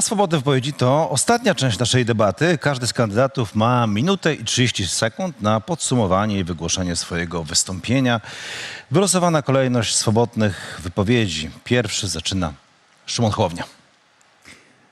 A swobodne wypowiedzi to ostatnia część naszej debaty. Każdy z kandydatów ma minutę i 30 sekund na podsumowanie i wygłoszenie swojego wystąpienia. Wylosowana kolejność swobodnych wypowiedzi. Pierwszy zaczyna Szymon Hołownia.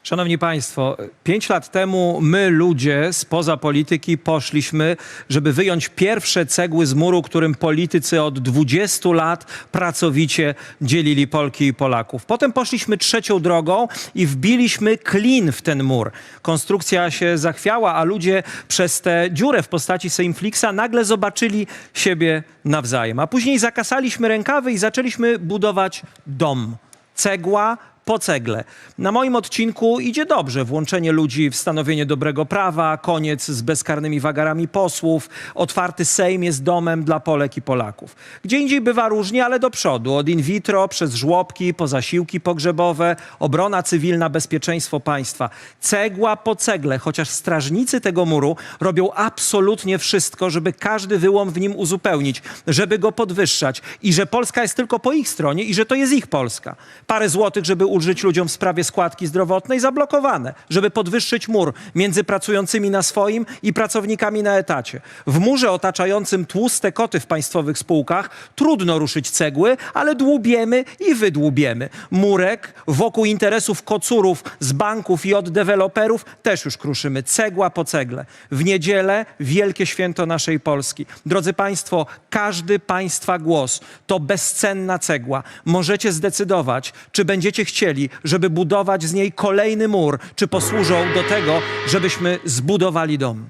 Szanowni Państwo, pięć lat temu my, ludzie spoza polityki, poszliśmy, żeby wyjąć pierwsze cegły z muru, którym politycy od 20 lat pracowicie dzielili Polki i Polaków. Potem poszliśmy trzecią drogą i wbiliśmy klin w ten mur. Konstrukcja się zachwiała, a ludzie przez tę dziurę w postaci Sejmflixa nagle zobaczyli siebie nawzajem. A później zakasaliśmy rękawy i zaczęliśmy budować dom. Cegła po cegle. Na moim odcinku idzie dobrze. Włączenie ludzi w stanowienie dobrego prawa, koniec z bezkarnymi wagarami posłów, otwarty Sejm jest domem dla Polek i Polaków. Gdzie indziej bywa różnie, ale do przodu. Od in vitro, przez żłobki, po zasiłki pogrzebowe, obrona cywilna, bezpieczeństwo państwa. Cegła po cegle, chociaż strażnicy tego muru robią absolutnie wszystko, żeby każdy wyłom w nim uzupełnić, żeby go podwyższać i że Polska jest tylko po ich stronie i że to jest ich Polska. Parę złotych, żeby ulżyć ludziom w sprawie składki zdrowotnej, zablokowane, żeby podwyższyć mur między pracującymi na swoim i pracownikami na etacie. W murze otaczającym tłuste koty w państwowych spółkach trudno ruszyć cegły, ale dłubiemy i wydłubiemy. Murek wokół interesów kocurów z banków i od deweloperów też już kruszymy. Cegła po cegle. W niedzielę wielkie święto naszej Polski. Drodzy Państwo, każdy Państwa głos to bezcenna cegła. Możecie zdecydować, czy będziecie chcieli, żeby budować z niej kolejny mur, czy posłużą do tego, żebyśmy zbudowali dom.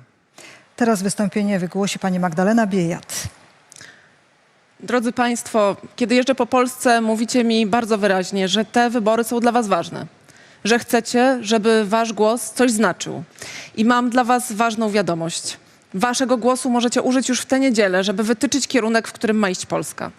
Teraz wystąpienie wygłosi pani Magdalena Biejat. Drodzy Państwo, kiedy jeżdżę po Polsce, mówicie mi bardzo wyraźnie, że te wybory są dla Was ważne. Że chcecie, żeby Wasz głos coś znaczył. I mam dla Was ważną wiadomość. Waszego głosu możecie użyć już w tę niedzielę, żeby wytyczyć kierunek, w którym ma iść Polska.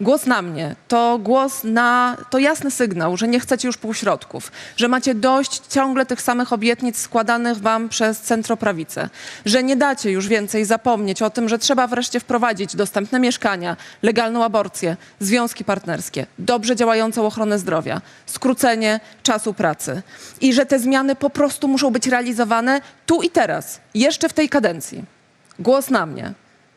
Głos na mnie to głos na, to jasny sygnał, że nie chcecie już półśrodków, że macie dość ciągle tych samych obietnic składanych wam przez centroprawicę, że nie dacie już więcej zapomnieć o tym, że trzeba wreszcie wprowadzić dostępne mieszkania, legalną aborcję, związki partnerskie, dobrze działającą ochronę zdrowia, skrócenie czasu pracy i że te zmiany po prostu muszą być realizowane tu i teraz, jeszcze w tej kadencji. Głos na mnie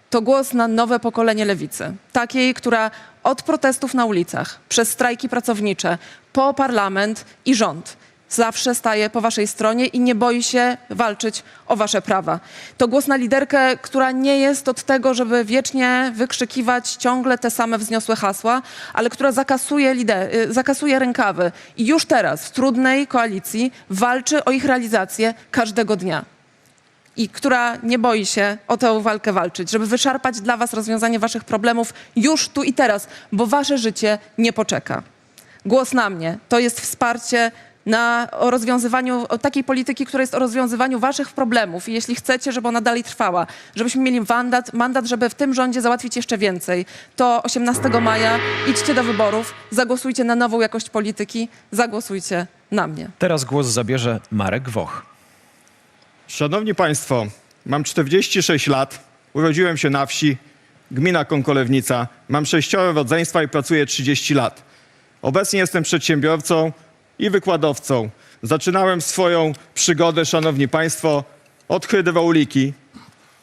to głos na nowe pokolenie lewicy. Takiej, która od protestów na ulicach, przez strajki pracownicze, po parlament i rząd zawsze staje po waszej stronie i nie boi się walczyć o wasze prawa. To głos na liderkę, która nie jest od tego, żeby wiecznie wykrzykiwać ciągle te same wzniosłe hasła, ale która zakasuje, lider, y, zakasuje rękawy i już teraz w trudnej koalicji walczy o ich realizację każdego dnia i która nie boi się o tę walkę walczyć, żeby wyszarpać dla was rozwiązanie waszych problemów już tu i teraz, bo wasze życie nie poczeka. Głos na mnie to jest wsparcie na o rozwiązywaniu o takiej polityki, która jest o rozwiązywaniu waszych problemów i jeśli chcecie, żeby ona dalej trwała, żebyśmy mieli mandat, mandat, żeby w tym rządzie załatwić jeszcze więcej, to 18 maja idźcie do wyborów, zagłosujcie na nową jakość polityki, zagłosujcie na mnie. Teraz głos zabierze Marek Woch. Szanowni Państwo, mam 46 lat, urodziłem się na wsi, gmina Konkolewnica, mam sześcioro rodzeństwa i pracuję 30 lat. Obecnie jestem przedsiębiorcą i wykładowcą. Zaczynałem swoją przygodę, Szanowni Państwo, od hydrauliki.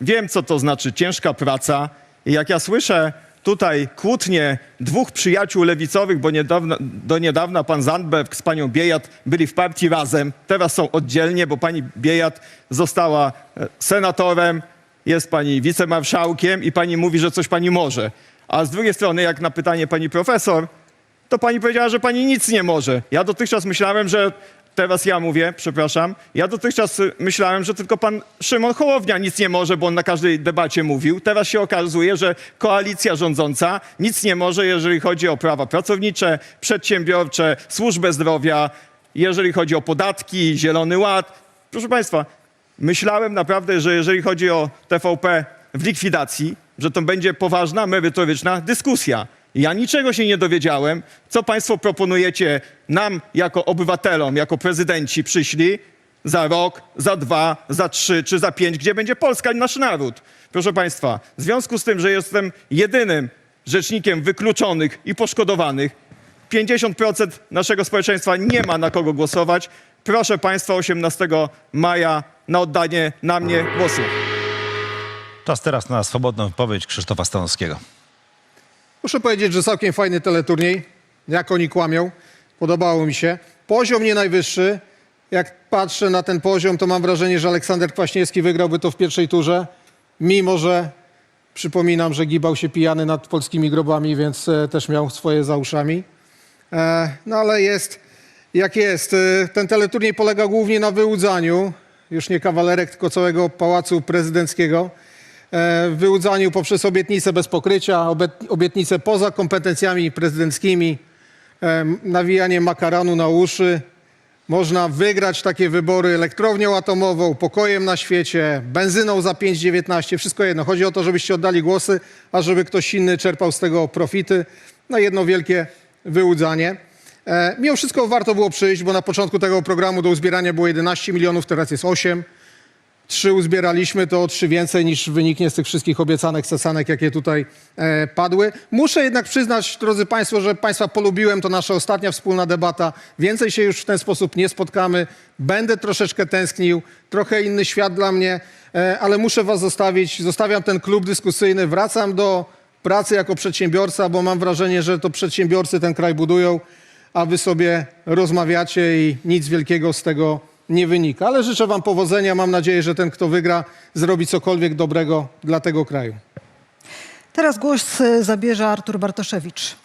Wiem, co to znaczy ciężka praca i jak ja słyszę tutaj kłótnie dwóch przyjaciół lewicowych, bo niedawno, do niedawna pan Zandberg z panią Biejat byli w partii razem, teraz są oddzielnie, bo pani Biejat została e, senatorem, jest pani wicemarszałkiem i pani mówi, że coś pani może. A z drugiej strony, jak na pytanie pani profesor, to pani powiedziała, że pani nic nie może. Ja dotychczas myślałem, że teraz ja mówię, przepraszam. Ja dotychczas y, myślałem, że tylko pan Szymon Hołownia nic nie może, bo on na każdej debacie mówił. Teraz się okazuje, że koalicja rządząca nic nie może, jeżeli chodzi o prawa pracownicze, przedsiębiorcze, służbę zdrowia, jeżeli chodzi o podatki, Zielony Ład. Proszę państwa, myślałem naprawdę, że jeżeli chodzi o TVP w likwidacji, że to będzie poważna, merytoryczna dyskusja. Ja niczego się nie dowiedziałem, co państwo proponujecie nam jako obywatelom, jako prezydenci przyszli za rok, za dwa, za trzy czy za pięć, gdzie będzie Polska i nasz naród. Proszę państwa, w związku z tym, że jestem jedynym rzecznikiem wykluczonych i poszkodowanych, 50% naszego społeczeństwa nie ma na kogo głosować, Proszę Państwa 18 maja na oddanie na mnie głosu. Czas teraz na swobodną wypowiedź Krzysztofa Stanowskiego. Muszę powiedzieć, że całkiem fajny teleturniej. Jak oni kłamią. Podobało mi się. Poziom nie najwyższy. Jak patrzę na ten poziom, to mam wrażenie, że Aleksander Kwaśniewski wygrałby to w pierwszej turze. Mimo, że przypominam, że gibał się pijany nad polskimi grobami, więc e, też miał swoje za uszami. E, no ale jest jak jest. E, ten teleturniej polega głównie na wyłudzaniu, już nie kawalerek, tylko całego pałacu prezydenckiego. E, w wyłudzaniu poprzez obietnice bez pokrycia, obiet- obietnice poza kompetencjami prezydenckimi, e, nawijanie makaronu na uszy. Można wygrać takie wybory elektrownią atomową, pokojem na świecie, benzyną za 5,19, wszystko jedno. Chodzi o to, żebyście oddali głosy, a żeby ktoś inny czerpał z tego profity. No jedno wielkie wyłudzanie. E, mimo wszystko warto było przyjść, bo na początku tego programu do uzbierania było 11 milionów, teraz jest 8. Trzy uzbieraliśmy, to o trzy więcej niż wyniknie z tych wszystkich obiecanych cesanek, jakie tutaj e, padły. Muszę jednak przyznać, drodzy Państwo, że Państwa polubiłem, to nasza ostatnia wspólna debata. Więcej się już w ten sposób nie spotkamy. Będę troszeczkę tęsknił, trochę inny świat dla mnie, e, ale muszę Was zostawić. Zostawiam ten klub dyskusyjny, wracam do pracy jako przedsiębiorca, bo mam wrażenie, że to przedsiębiorcy ten kraj budują, a Wy sobie rozmawiacie i nic wielkiego z tego nie wynika. Ale życzę Wam powodzenia. Mam nadzieję, że ten, kto wygra, zrobi cokolwiek dobrego dla tego kraju. Teraz głos e, zabierze Artur Bartoszewicz.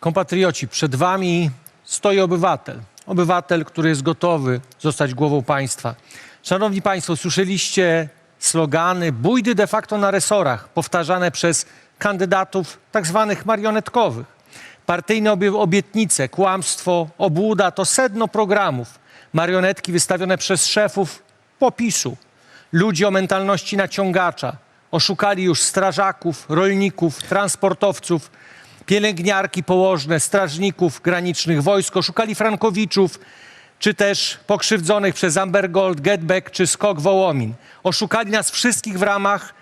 Kompatrioci, przed wami stoi obywatel. Obywatel, który jest gotowy zostać głową państwa. Szanowni Państwo, słyszeliście slogany, bójdy de facto na resorach, powtarzane przez kandydatów tak zwanych marionetkowych. Partyjne obie- obietnice, kłamstwo, obłuda to sedno programów. Marionetki wystawione przez szefów popisu. Ludzi o mentalności naciągacza. Oszukali już strażaków, rolników, transportowców, pielęgniarki położne, strażników granicznych wojsk, oszukali frankowiczów, czy też pokrzywdzonych przez Amber Gold, Getback czy Skok Wołomin. Oszukali nas wszystkich w ramach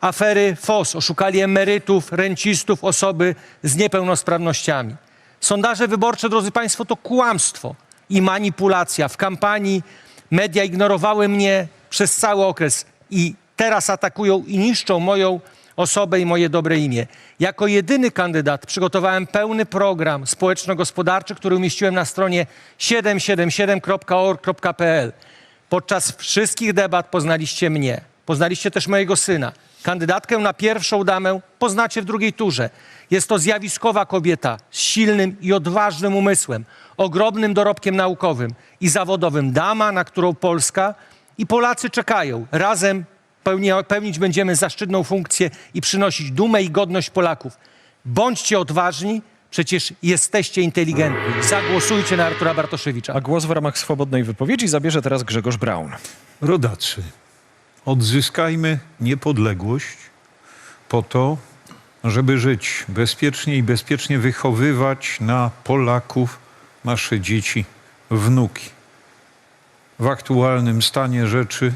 afery FOS. Oszukali emerytów, rencistów, osoby z niepełnosprawnościami. Sondaże wyborcze, drodzy Państwo, to kłamstwo i manipulacja. W kampanii media ignorowały mnie przez cały okres i teraz atakują i niszczą moją osobę i moje dobre imię. Jako jedyny kandydat przygotowałem pełny program społeczno-gospodarczy, który umieściłem na stronie 777.org.pl. Podczas wszystkich debat poznaliście mnie. Poznaliście też mojego syna. Kandydatkę na pierwszą damę poznacie w drugiej turze. Jest to zjawiskowa kobieta z silnym i odważnym umysłem, ogromnym dorobkiem naukowym i zawodowym. Dama, na którą Polska i Polacy czekają. Razem pełni, pełnić będziemy zaszczytną funkcję i przynosić dumę i godność Polaków. Bądźcie odważni, przecież jesteście inteligentni. Zagłosujcie na Artura Bartoszewicza. A głos w ramach swobodnej wypowiedzi zabierze teraz Grzegorz Braun. Rodacy, odzyskajmy niepodległość po to, żeby żyć bezpiecznie i bezpiecznie wychowywać na Polaków nasze dzieci, wnuki. W aktualnym stanie rzeczy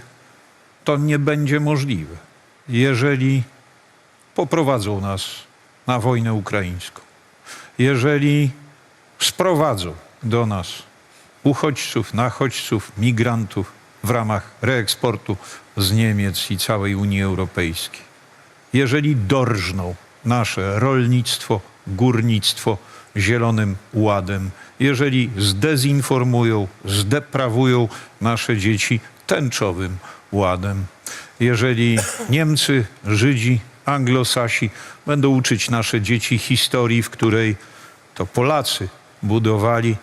to nie będzie możliwe, jeżeli poprowadzą nas na wojnę ukraińską, jeżeli sprowadzą do nas uchodźców, nachodźców, migrantów w ramach reeksportu z Niemiec i całej Unii Europejskiej. Jeżeli dorżną nasze rolnictwo, górnictwo zielonym ładem, jeżeli zdezinformują, zdeprawują nasze dzieci tęczowym ładem, jeżeli Niemcy, Żydzi, Anglosasi będą uczyć nasze dzieci historii, w której to Polacy budowali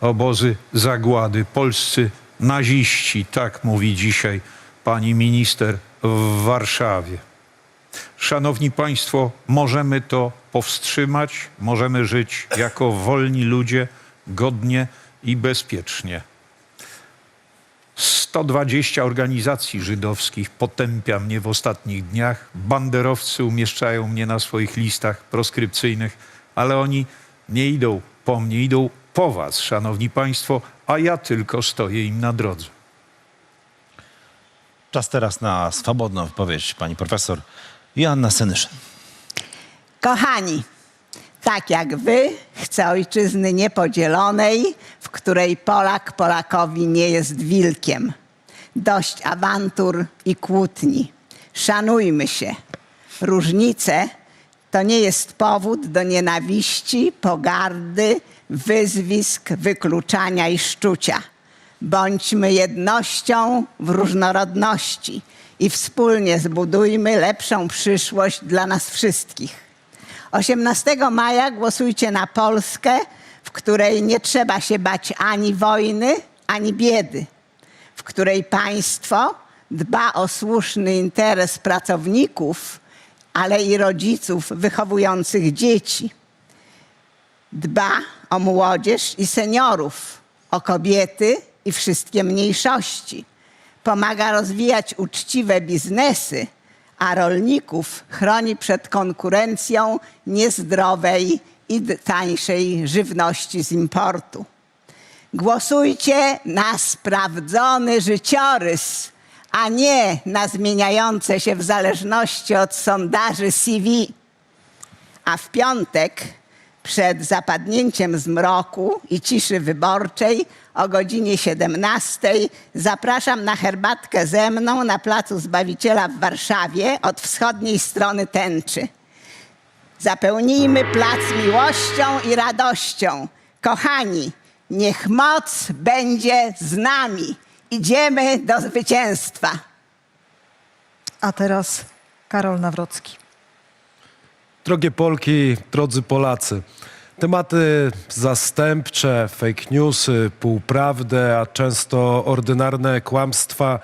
obozy zagłady, polscy naziści, tak mówi dzisiaj pani minister w Warszawie. Szanowni Państwo, możemy to powstrzymać, możemy żyć jako wolni ludzie godnie i bezpiecznie. 120 organizacji żydowskich potępia mnie w ostatnich dniach. Banderowcy umieszczają mnie na swoich listach proskrypcyjnych, ale oni nie idą po mnie, idą po was, szanowni państwo, a ja tylko stoję im na drodze. Czas teraz na swobodną wypowiedź pani profesor Joanna Senyszyn. Kochani, Tak jak wy, chcę ojczyzny niepodzielonej, w której Polak Polakowi nie jest wilkiem. Dość awantur i kłótni. Szanujmy się. Różnice to nie jest powód do nienawiści, pogardy, wyzwisk, wykluczania i szczucia. Bądźmy jednością w różnorodności i wspólnie zbudujmy lepszą przyszłość dla nas wszystkich. 18 maja głosujcie na Polskę, w której nie trzeba się bać ani wojny, ani biedy, w której państwo dba o słuszny interes pracowników, ale i rodziców wychowujących dzieci. Dba o młodzież i seniorów, o kobiety i wszystkie mniejszości. Pomaga rozwijać uczciwe biznesy, a rolników chroni przed konkurencją niezdrowej i tańszej żywności z importu. Głosujcie na sprawdzony życiorys, a nie na zmieniające się w zależności od sondaży CV. A w piątek, przed zapadnięciem zmroku i ciszy wyborczej o godzinie 17 zapraszam na herbatkę ze mną na Placu Zbawiciela w Warszawie od wschodniej strony tęczy. Zapełnijmy plac miłością i radością. Kochani, niech moc będzie z nami. Idziemy do zwycięstwa. A teraz Karol Nawrocki. Drogie Polki, drodzy Polacy, tematy zastępcze, fake newsy, półprawdy, a często ordynarne kłamstwa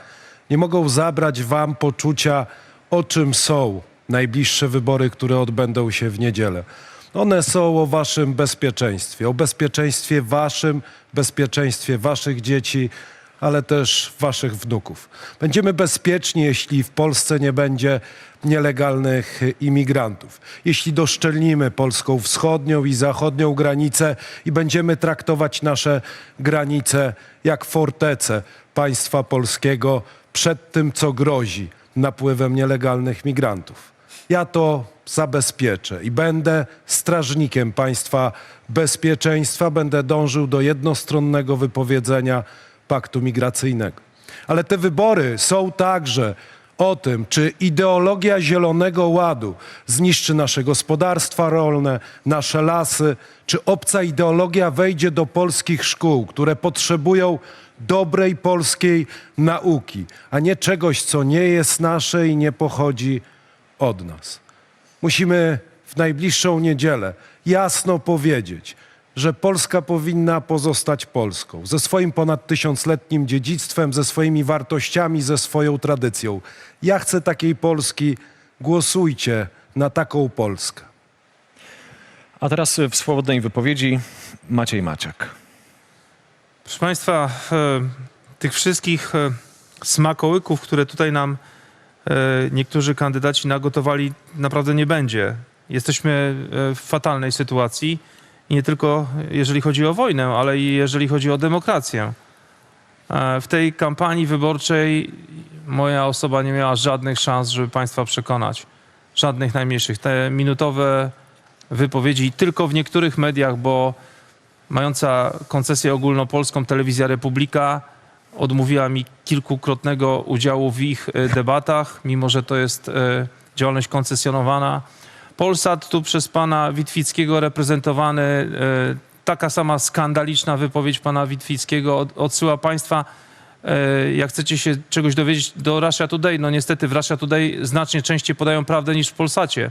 nie mogą zabrać wam poczucia, o czym są najbliższe wybory, które odbędą się w niedzielę. One są o waszym bezpieczeństwie, o bezpieczeństwie waszym, bezpieczeństwie waszych dzieci, ale też waszych wnuków. Będziemy bezpieczni, jeśli w Polsce nie będzie nielegalnych imigrantów. Jeśli doszczelnimy polską wschodnią i zachodnią granicę i będziemy traktować nasze granice jak fortece państwa polskiego przed tym, co grozi napływem nielegalnych migrantów. Ja to zabezpieczę i będę strażnikiem państwa bezpieczeństwa, będę dążył do jednostronnego wypowiedzenia paktu migracyjnego. Ale te wybory są także o tym, czy ideologia Zielonego Ładu zniszczy nasze gospodarstwa rolne, nasze lasy, czy obca ideologia wejdzie do polskich szkół, które potrzebują dobrej polskiej nauki, a nie czegoś, co nie jest nasze i nie pochodzi od nas. Musimy w najbliższą niedzielę jasno powiedzieć, że Polska powinna pozostać Polską, ze swoim ponad tysiącletnim dziedzictwem, ze swoimi wartościami, ze swoją tradycją. Ja chcę takiej Polski. Głosujcie na taką Polskę. A teraz w swobodnej wypowiedzi Maciej Maciak. Proszę Państwa, e, tych wszystkich e, smakołyków, które tutaj nam e, niektórzy kandydaci nagotowali, naprawdę nie będzie. Jesteśmy e, w fatalnej sytuacji. Nie tylko jeżeli chodzi o wojnę, ale i jeżeli chodzi o demokrację. E, W tej kampanii wyborczej moja osoba nie miała żadnych szans, żeby Państwa przekonać. Żadnych najmniejszych. Te minutowe wypowiedzi tylko w niektórych mediach, bo mająca koncesję ogólnopolską Telewizja Republika odmówiła mi kilkukrotnego udziału w ich e, debatach, mimo że to jest e, działalność koncesjonowana. Polsat tu przez pana Witwickiego reprezentowany, e, taka sama skandaliczna wypowiedź pana Witwickiego od, odsyła państwa, e, jak chcecie się czegoś dowiedzieć, do Russia Today. No niestety w Russia Today znacznie częściej podają prawdę niż w Polsacie.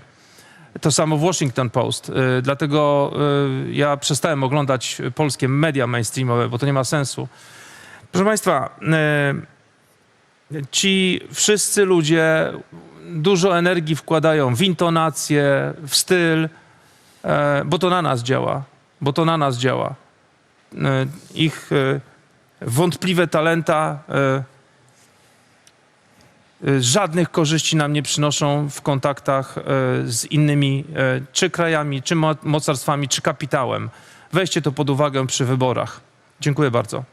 To samo w Washington Post. Y, Dlatego ja przestałem oglądać polskie media mainstreamowe, bo to nie ma sensu. Proszę Państwa, ci wszyscy ludzie dużo energii wkładają w intonację, w styl, y, bo to na nas działa. Bo to na nas działa. Y, Ich y, wątpliwe talenta żadnych korzyści nam nie przynoszą w kontaktach z innymi czy krajami, czy mo- mocarstwami, czy kapitałem. Weźcie to pod uwagę przy wyborach. Dziękuję bardzo.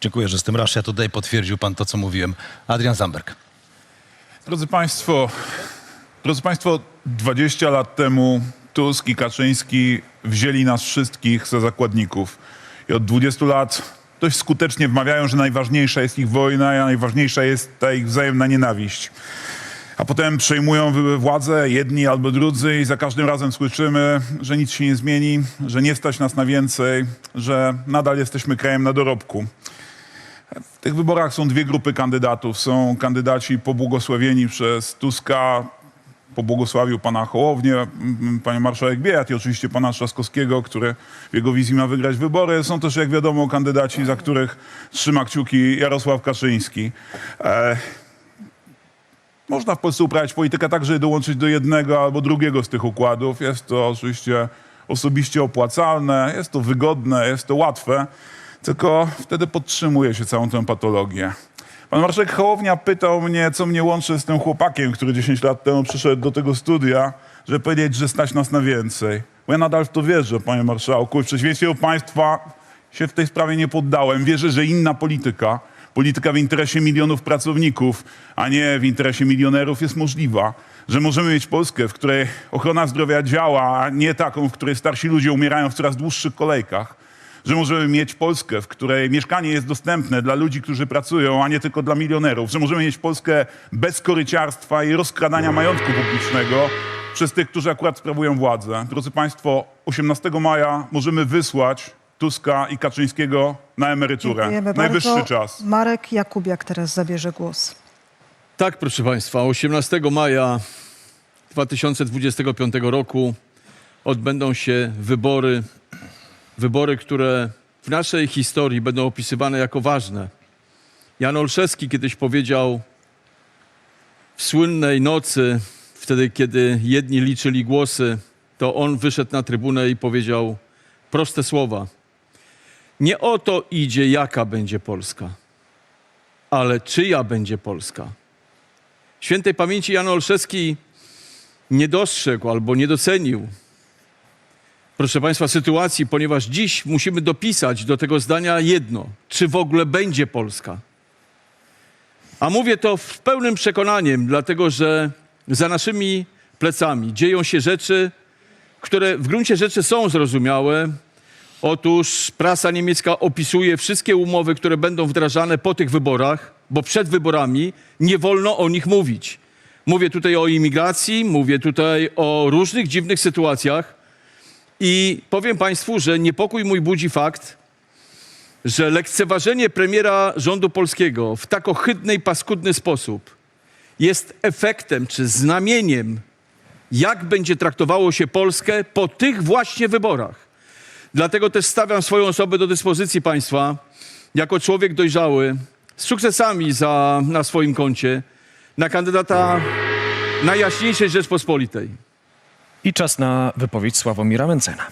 Dziękuję, że z tym Russia Today potwierdził pan to, co mówiłem. Adrian Zamberg. Drodzy Państwo, drodzy Państwo, 20 lat temu Tusk i Kaczyński wzięli nas wszystkich za zakładników. I od 20 lat dość skutecznie wmawiają, że najważniejsza jest ich wojna, a najważniejsza jest ta ich wzajemna nienawiść. A potem przejmują władzę jedni albo drudzy i za każdym razem słyszymy, że nic się nie zmieni, że nie stać nas na więcej, że nadal jesteśmy krajem na dorobku. W tych wyborach są dwie grupy kandydatów. Są kandydaci pobłogosławieni przez Tuska, pobłogosławił pana Hołownię, panią marszałek Biejat i oczywiście pana Trzaskowskiego, który w jego wizji ma wygrać wybory. Są też, jak wiadomo, kandydaci, za których trzyma kciuki Jarosław Kaczyński. E, można w Polsce uprawiać politykę tak, żeby dołączyć do jednego albo drugiego z tych układów. Jest to oczywiście osobiście opłacalne, jest to wygodne, jest to łatwe, tylko wtedy podtrzymuje się całą tę patologię. Pan marszałek Hołownia pytał mnie, co mnie łączy z tym chłopakiem, który 10 lat temu przyszedł do tego studia, żeby powiedzieć, że stać nas na więcej. Bo ja nadal w to wierzę, panie marszałku. I w przeciwieństwie do państwa się w tej sprawie nie poddałem. Wierzę, że inna polityka, polityka w interesie milionów pracowników, a nie w interesie milionerów jest możliwa. Że możemy mieć Polskę, w której ochrona zdrowia działa, a nie taką, w której starsi ludzie umierają w coraz dłuższych kolejkach że możemy mieć Polskę, w której mieszkanie jest dostępne dla ludzi, którzy pracują, a nie tylko dla milionerów, że możemy mieć Polskę bez koryciarstwa i rozkradania majątku publicznego przez tych, którzy akurat sprawują władzę. Drodzy Państwo, 18 maja możemy wysłać Tuska i Kaczyńskiego na emeryturę. Dziękujemy Najwyższy bardzo. czas. Marek Jakubiak teraz zabierze głos. Tak, proszę Państwa, 18 maja 2025 roku odbędą się wybory, wybory, które w naszej historii będą opisywane jako ważne. Jan Olszewski kiedyś powiedział w słynnej nocy, wtedy kiedy jedni liczyli głosy, to on wyszedł na trybunę i powiedział proste słowa. Nie o to idzie, jaka będzie Polska, ale czyja będzie Polska. Świętej pamięci Jan Olszewski nie dostrzegł albo nie docenił, proszę Państwa, sytuacji, ponieważ dziś musimy dopisać do tego zdania jedno: czy w ogóle będzie Polska? A mówię to w pełnym przekonaniem, dlatego że za naszymi plecami dzieją się rzeczy, które w gruncie rzeczy są zrozumiałe. Otóż prasa niemiecka opisuje wszystkie umowy, które będą wdrażane po tych wyborach, bo przed wyborami nie wolno o nich mówić. Mówię tutaj o imigracji, mówię tutaj o różnych dziwnych sytuacjach i powiem Państwu, że niepokój mój budzi fakt, że lekceważenie premiera rządu polskiego w tak ohydny i paskudny sposób jest efektem czy znamieniem, jak będzie traktowało się Polskę po tych właśnie wyborach. Dlatego też stawiam swoją osobę do dyspozycji państwa jako człowiek dojrzały, z sukcesami za, na swoim koncie, na kandydata Najjaśniejszej Rzeczpospolitej. I czas na wypowiedź Sławomira Mencena.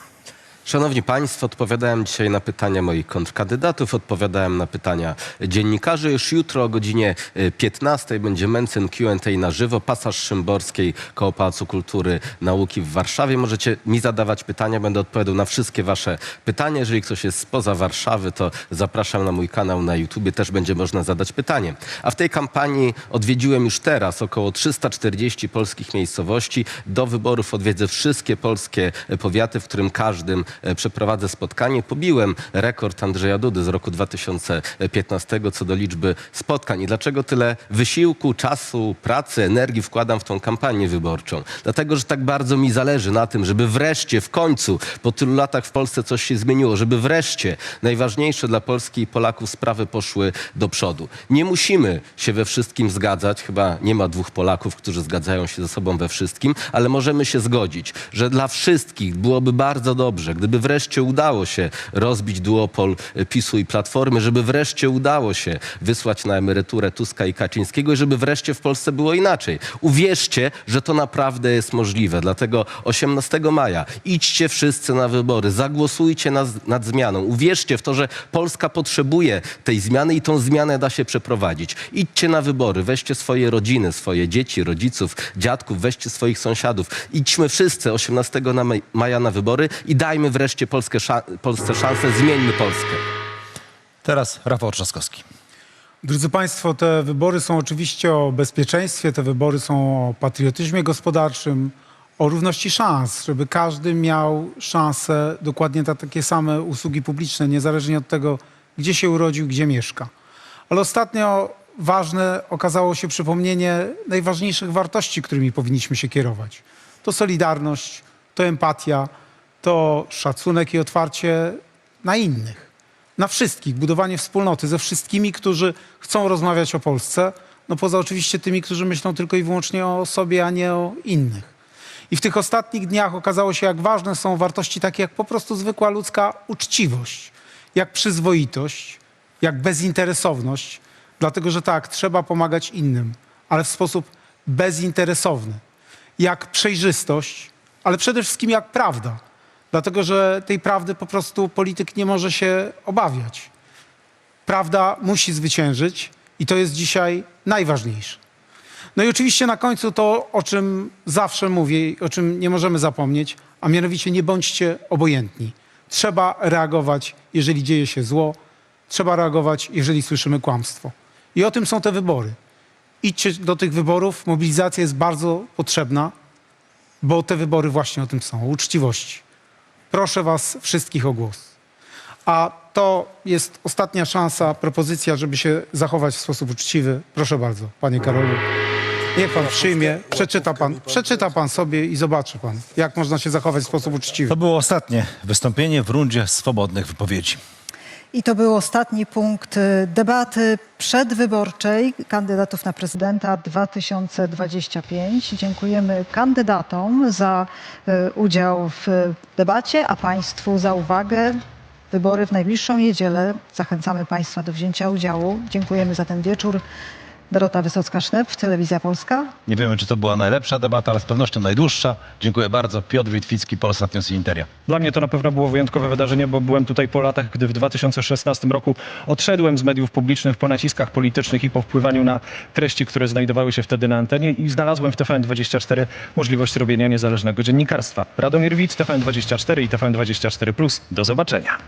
Szanowni Państwo, odpowiadałem dzisiaj na pytania moich kontrkandydatów, odpowiadałem na pytania dziennikarzy. Już jutro o godzinie y, 15 będzie Mencen Q&A na żywo, pasaż Szymborskiej koło Pałacu Kultury Nauki w Warszawie. Możecie mi zadawać pytania, będę odpowiadał na wszystkie Wasze pytania. Jeżeli ktoś jest spoza Warszawy, to zapraszam na mój kanał na YouTubie, też będzie można zadać pytanie. A w tej kampanii odwiedziłem już teraz około 340 polskich miejscowości. Do wyborów odwiedzę wszystkie polskie e, powiaty, w którym każdym e, przeprowadzę spotkanie. Pobiłem rekord Andrzeja Dudy z roku 2015 co do liczby spotkań. I dlaczego tyle wysiłku, czasu, pracy, energii wkładam w tą kampanię wyborczą? Dlatego, że tak bardzo mi zależy na tym, żeby wreszcie, w końcu, po tylu latach w Polsce coś się zmieniło, żeby wreszcie najważniejsze dla Polski i Polaków sprawy poszły do przodu. Nie musimy się we wszystkim zgadzać, chyba nie ma dwóch Polaków, którzy zgadzają się ze sobą we wszystkim, ale możemy się zgodzić, że dla wszystkich byłoby bardzo dobrze, gdyby wreszcie udało się rozbić duopol PiSu i Platformy, żeby wreszcie udało się wysłać na emeryturę Tuska i Kaczyńskiego i żeby wreszcie w Polsce było inaczej. Uwierzcie, że to naprawdę jest możliwe. Dlatego 18 maja idźcie wszyscy na wybory, zagłosujcie nad, nad zmianą. Uwierzcie w to, że Polska potrzebuje tej zmiany i tą zmianę da się przeprowadzić. Idźcie na wybory, weźcie swoje rodziny, swoje dzieci, rodziców, dziadków, weźcie swoich sąsiadów. Idźmy wszyscy 18 na maj- maja na wybory i dajmy wreszcie Polskę Polsce szansę, zmieńmy Polskę. Teraz Rafał Trzaskowski. Drodzy Państwo, te wybory są oczywiście o bezpieczeństwie, te wybory są o patriotyzmie gospodarczym, o równości szans, żeby każdy miał szansę dokładnie na takie same usługi publiczne, niezależnie od tego, gdzie się urodził, gdzie mieszka. Ale ostatnio ważne okazało się przypomnienie najważniejszych wartości, którymi powinniśmy się kierować. To solidarność, to empatia, to szacunek i otwarcie na innych, na wszystkich, budowanie wspólnoty ze wszystkimi, którzy chcą rozmawiać o Polsce, no poza oczywiście tymi, którzy myślą tylko i wyłącznie o sobie, a nie o innych. I w tych ostatnich dniach okazało się, jak ważne są wartości takie jak po prostu zwykła ludzka uczciwość, jak przyzwoitość, jak bezinteresowność, dlatego że tak, trzeba pomagać innym, ale w sposób bezinteresowny, jak przejrzystość, ale przede wszystkim jak prawda, dlatego że tej prawdy po prostu polityk nie może się obawiać. Prawda musi zwyciężyć i to jest dzisiaj najważniejsze. No i oczywiście na końcu to, o czym zawsze mówię i o czym nie możemy zapomnieć, a mianowicie nie bądźcie obojętni. Trzeba reagować, jeżeli dzieje się zło, trzeba reagować, jeżeli słyszymy kłamstwo. I o tym są te wybory. Idźcie do tych wyborów, mobilizacja jest bardzo potrzebna, bo te wybory właśnie o tym są, o uczciwości. Proszę Was wszystkich o głos. A to jest ostatnia szansa, propozycja, żeby się zachować w sposób uczciwy. Proszę bardzo, Panie Karolu. Niech Pan przyjmie, przeczyta Pan, przeczyta Pan sobie i zobaczy Pan, jak można się zachować w sposób uczciwy. To było ostatnie wystąpienie w rundzie swobodnych wypowiedzi. I to był ostatni punkt y, debaty przedwyborczej kandydatów na prezydenta 2025. Dziękujemy kandydatom za y, udział w debacie, a Państwu za uwagę. Wybory w najbliższą niedzielę. Zachęcamy Państwa do wzięcia udziału. Dziękujemy za ten wieczór. Dorota Wysocka-Sznep, Telewizja Polska. Nie wiemy, czy to była najlepsza debata, ale z pewnością najdłuższa. Dziękuję bardzo. Piotr Witwicki, Polsat News i Interia. Dla mnie to na pewno było wyjątkowe wydarzenie, bo byłem tutaj po latach, gdy w 2016 roku odszedłem z mediów publicznych po naciskach politycznych i po wpływaniu na treści, które znajdowały się wtedy na antenie i znalazłem w TVN24 możliwość robienia niezależnego dziennikarstwa. Radomir Wit, TVN24 i TVN24+. Do zobaczenia.